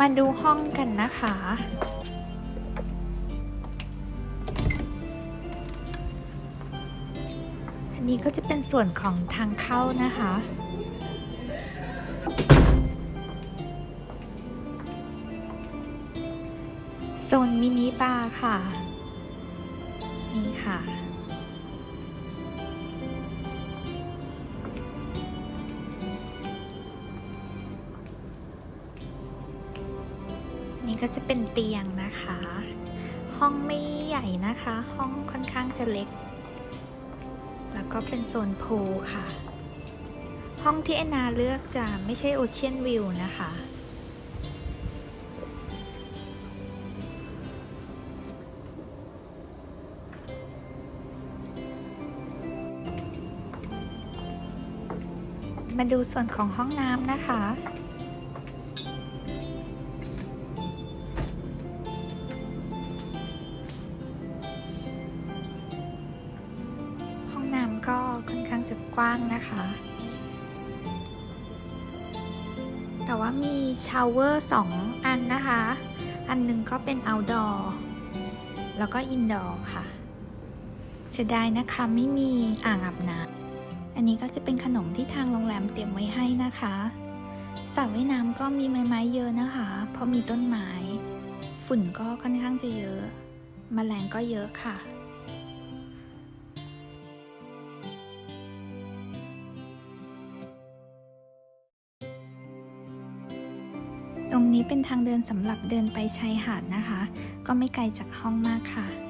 มาดูห้องกันนะคะ อันนี้ก็จะเป็นส่วนของทางเข้านะคะ โซนมินิบาร์ค่ะ นี่ค่ะ นี่ก็จะเป็นเตียงนะคะ ห้องไม่ใหญ่นะคะ ห้องค่อนข้างจะเล็ก แล้วก็เป็นโซนโพลค่ะ ห้องที่แอนนาเลือกจะไม่ใช่โอเชียนวิวนะคะ มาดูส่วนของห้องน้ำนะคะ ก็ค่อนข้างจะกว้างนะคะ แต่ว่ามีชาวเวอร์สองอันนะคะ อันหนึ่งก็เป็น outdoor แล้วก็ indoor ค่ะ เสียดายนะคะไม่มีอ่างอาบน้ำอันนี้ก็จะเป็นขนมที่ทางโรงแรมเตรียมไว้ให้นะคะสระว่ายน้ำก็มีไม้ไม้เยอะนะคะ เพราะมีต้นไม้ ฝุ่นก็ค่อนข้างจะเยอะแมลงก็เยอะค่ะ รงนี้เป็นทางเดินสำหรับเดินไปชายหาดนะคะ ก็ไม่ไกลจากห้องมากค่ะ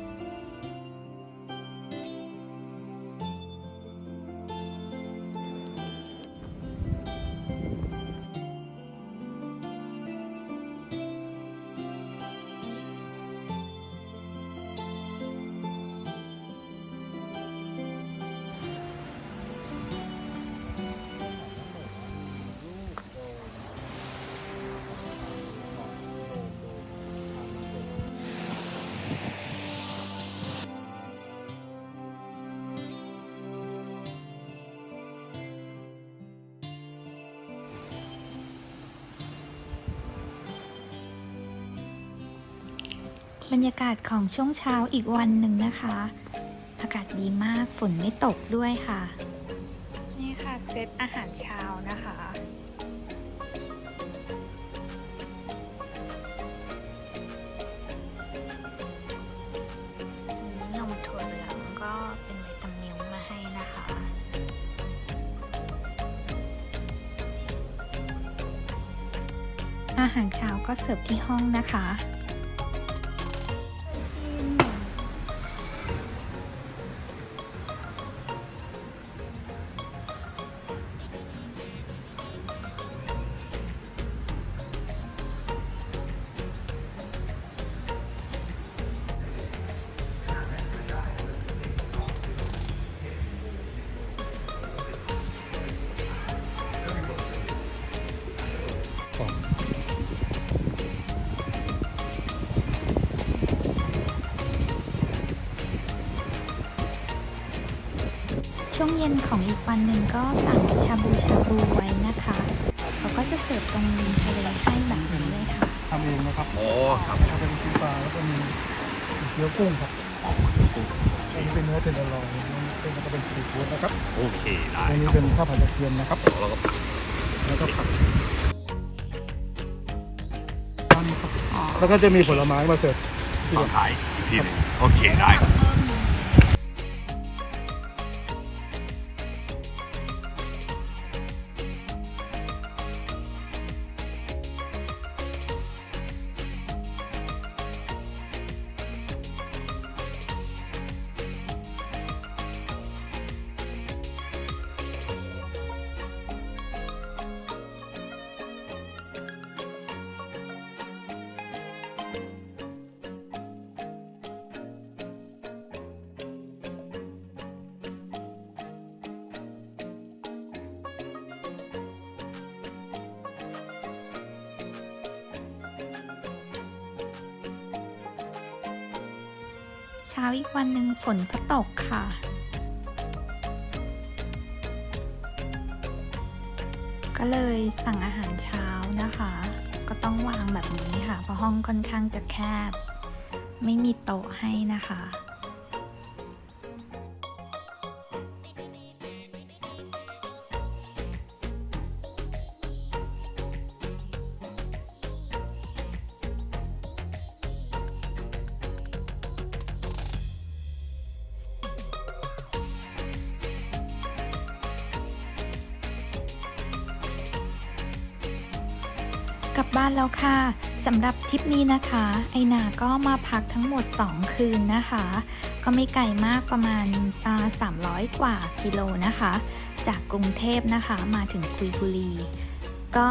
บรรยากาศของช่วงเช้าอีกวันหนึ่งนะคะ อากาศดีมากฝนไม่ตกด้วยค่ะ นี่ค่ะเซตอาหารเช้านะคะ นมถั่วเหลืองก็เป็นวิตามินมาให้นะคะ อาหารเช้าก็เสิร์ฟที่ห้องนะคะ ช่วงเย็นของอีกวันหนึ่งก็สั่งชาบูชาบูไว้นะคะ เขาก็จะเสิร์ฟตรงริมทะเลให้แบบนี้เลยค่ะทำเองนะครับโอ้ครับเราเป็นชิ้นปลาแล้วก็มีเนื้อกุ้งครับอันนี้เป็นเนื้อเป็นอร่อยเป็นแล้วก็เป็นซีฟู้ดนะครับโอเคได้อันนี้ครับเป็นข้าวผัดกระเทียมนะครับแล้วก็ผักแล้วก็ผักแล้วก็จะมีผลไม้มาเสิร์ฟที่ต่อเดียวท้ายอีกทีหนึงโอเคได้ ช้าอีกวันหนึ่งฝนก็ตกค่ะ ก็เลยสั่งอาหารเช้านะคะ ก็ต้องวางแบบนี้ค่ะ เพราะห้องค่อนข้างจะแคบ ไม่มีโต๊ะให้นะคะ บ้านแล้วค่ะสำหรับทริปนี้นะคะ ไอนาก็มาพักทั้งหมด 2 คืนนะคะ ก็ไม่ไกลมากประมาณ300 กว่ากิโลนะคะ จากกรุงเทพนะคะมาถึงกุยบุรี ก็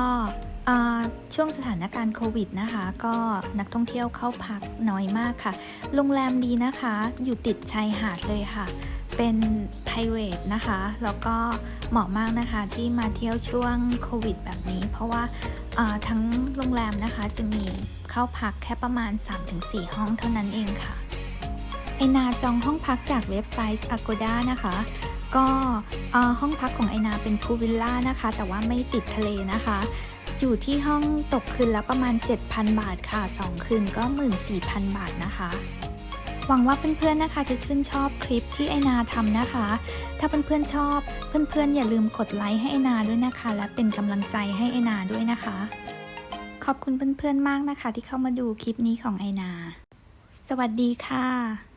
ช่วงสถานการณ์โควิดนะคะ ก็นักท่องเที่ยวเข้าพักน้อยมากค่ะ โรงแรมดีนะคะ อยู่ติดชายหาดเลยค่ะ เป็น p r i v a t นะคะ แล้วก็เหมาะมากนะคะที่มาเที่ยวช่วงโควิดแบบนี้ เพราะว่า ทั้งโรงแรมนะคะจะมีเข้าพักแค่ประมาณ 3-4 ห้องเท่านั้นเองค่ะไอนาจองห้องพักจากเว็บไซต์ Agoda นะคะ ก็ห้องพักของไอนาเป็นพูวิลล่านะคะ แต่ว่าไม่ติดทะเลนะคะ อยู่ที่ห้องตกคืนละประมาณ 7,000 บาทค่ะ 2 คืนก็ 14,000 บาทนะคะ หวังว่าเพื่อนๆนะคะจะชื่นชอบคลิปที่ไอนาทำนะคะ ถ้าเพื่อนๆชอบ เพื่อนๆอย่าลืมกดไลค์ให้ไอนาด้วยนะคะ และเป็นกำลังใจให้ไอนาด้วยนะคะ ขอบคุณเพื่อนๆมากนะคะ ที่เข้ามาดูคลิปนี้ของไอนา สวัสดีค่ะ